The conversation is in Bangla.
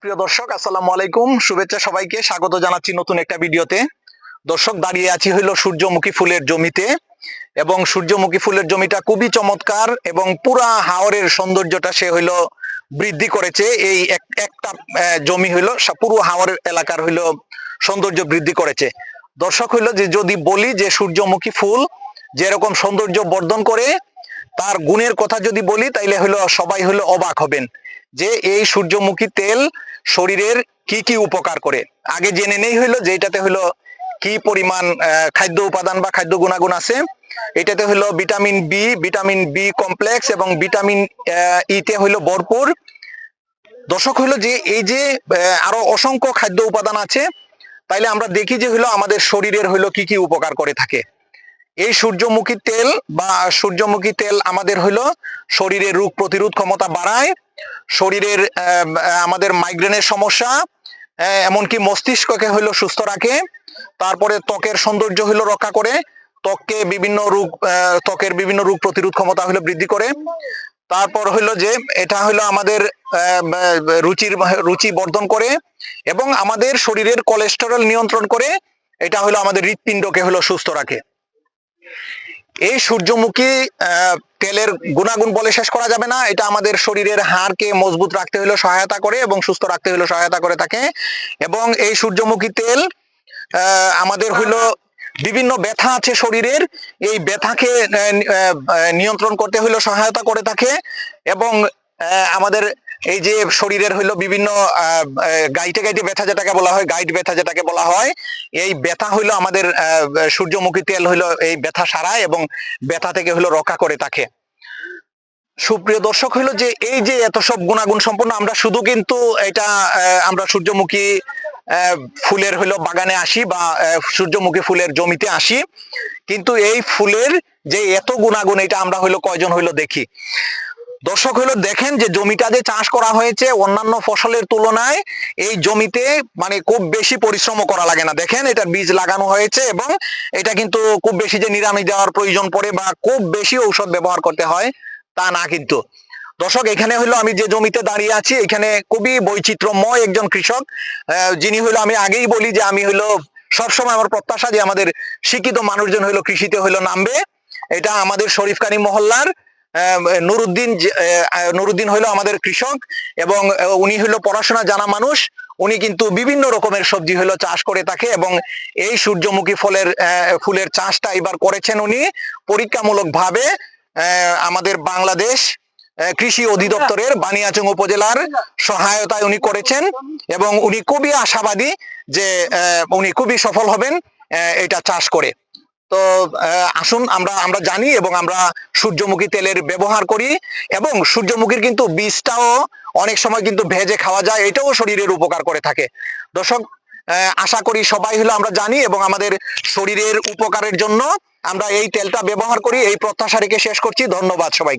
প্রিয় দর্শক, আসসালামু আলাইকুম। শুভেচ্ছা সবাইকে। স্বাগত জানাচ্ছি নতুন একটা ভিডিওতে। দর্শক, দাঁড়িয়ে আছি হইল সূর্যমুখী ফুলের জমিতে এবং সূর্যমুখী ফুলের জমিটা খুবই চমৎকার এবং পুরা হাওরের সৌন্দর্যটা সে হইল বৃদ্ধি করেছে। এই এক- একটা জমি হইল পুরো হাওরের এলাকার হইল সৌন্দর্য বৃদ্ধি করেছে। দর্শক হইল যে, যদি বলি যে, সূর্যমুখী ফুল যেরকম সৌন্দর্য বর্ধন করে, তার গুণের কথা যদি বলি, তাইলে হইল সবাই হইল অবাক হবেন যে, এই সূর্যমুখী তেল শরীরের কি কি উপকার করে? আগে জেনে নেই হইল যে এটাতে হইল কি পরিমাণ খাদ্য উপাদান বা খাদ্য গুণাগুণ আছে। এটাতে হইল vitamin B vitamin B complex এবং ভিটামিন ইতে হইল ভরপুর। দর্শক হইল যে এই যে আরও অসংখ্য খাদ্য উপাদান আছে, তাইলে আমরা দেখি যে হইল আমাদের শরীরের হইল কি কি উপকার করে থাকে। এই সূর্যমুখী তেল বা সূর্যমুখী তেল আমাদের হইল শরীরের রোগ প্রতিরোধ ক্ষমতা বাড়ায় শরীরের আমাদের মাইগ্রেনের সমস্যা এমনকি মস্তিষ্ককে হইল সুস্থ রাখে। তারপরে ত্বকের সৌন্দর্য হইল রক্ষা করে। ত্বককে বিভিন্ন রোগ ত্বকের বিভিন্ন রোগ প্রতিরোধ ক্ষমতা হইল বৃদ্ধি করে। তারপর হইল যে, এটা হইল আমাদের রুচির, রুচি বর্ধন করে এবং আমাদের শরীরের কোলেস্টেরল নিয়ন্ত্রণ করে। এটা হলো আমাদের হৃৎপিণ্ডকে হলো সুস্থ রাখে। এই সূর্যমুখী তেলের গুণাগুণ বলে শেষ করা যাবে না। এটা আমাদের শরীরের হাড়কে মজবুত রাখতে হলো সহায়তা করে এবং সুস্থ রাখতে হলো সহায়তা করে থাকে। এবং এই সূর্যমুখী তেল আমাদের হইল বিভিন্ন ব্যথা আছে শরীরের। এই ব্যথাকে নিয়ন্ত্রণ করতে হইল সহায়তা করে থাকে। এবং আমাদের এই যে শরীরের হইল বিভিন্ন গাইটে গাইটে ব্যথা যেটাকে বলা হয় গাইড ব্যথা যেটাকে বলা হয়, এই ব্যথা হইল আমাদের সূর্যমুখী তেল হইল এই ব্যথা সারায় এবং ব্যথা থেকে হইল রক্ষা করে থাকে সুপ্রিয় দর্শক, হইল যে এই যে এত সব গুণাগুণ সম্পন্ন, আমরা শুধু কিন্তু এটা আমরা সূর্যমুখী ফুলের হইল বাগানে আসি বা সূর্যমুখী ফুলের জমিতে আসি, কিন্তু এই ফুলের যে এত গুণাগুণ, এটা আমরা হইল কয়জন হইল দেখি। দর্শক হইল দেখেন যে জমিটা যে চাষ করা হয়েছে অন্যান্য ফসলের তুলনায় এই জমিতে মানে খুব বেশি পরিশ্রম করা লাগে না। দেখেন এটার বীজ লাগানো হয়েছে এবং এটা কিন্তু খুব বেশি যে নিরামি দেওয়ার প্রয়োজন পড়ে বা খুব বেশি ঔষধ ব্যবহার করতে হয় তা না কিন্তু। দর্শক, এখানে হইল আমি যে জমিতে দাঁড়িয়ে আছি, এখানে খুবই বৈচিত্র্যময় একজন কৃষক যিনি হইল আমি আগেই বলি যে আমি হইল সবসময় আমার প্রত্যাশা যে আমাদের শিক্ষিত মানুষজন হইল কৃষিতে হইল নামবে। এটা আমাদের শরীফকানি মহল্লার নুরুদ্দিন নুরুদ্দিন হইল আমাদের কৃষক এবং উনি হইল পড়াশোনা জানা মানুষ। উনি কিন্তু বিভিন্ন রকমের সবজি হইল চাষ করে থাকে এবং এই সূর্যমুখী ফলের ফুলের চাষটা এবার করেছেন উনি পরীক্ষামূলক ভাবে আমাদের বাংলাদেশ কৃষি অধিদপ্তরের বানিয়াচং উপজেলার সহায়তায় উনি করেছেন এবং উনি খুবই আশাবাদী যে উনি খুবই সফল হবেন এটা চাষ করে। তো আসুন আমরা আমরা জানি এবং আমরা সূর্যমুখী তেলের ব্যবহার করি এবং সূর্যমুখীর কিন্তু বীজটাও অনেক সময় কিন্তু ভেজে খাওয়া যায়, এটাও শরীরের উপকার করে থাকে। দর্শক আশা করি সবাই হলো আমরা জানি এবং আমাদের শরীরের উপকারের জন্য আমরা এই তেলটা ব্যবহার করি। এই প্রত্যাশা রেখে শেষ করছি। ধন্যবাদ সবাই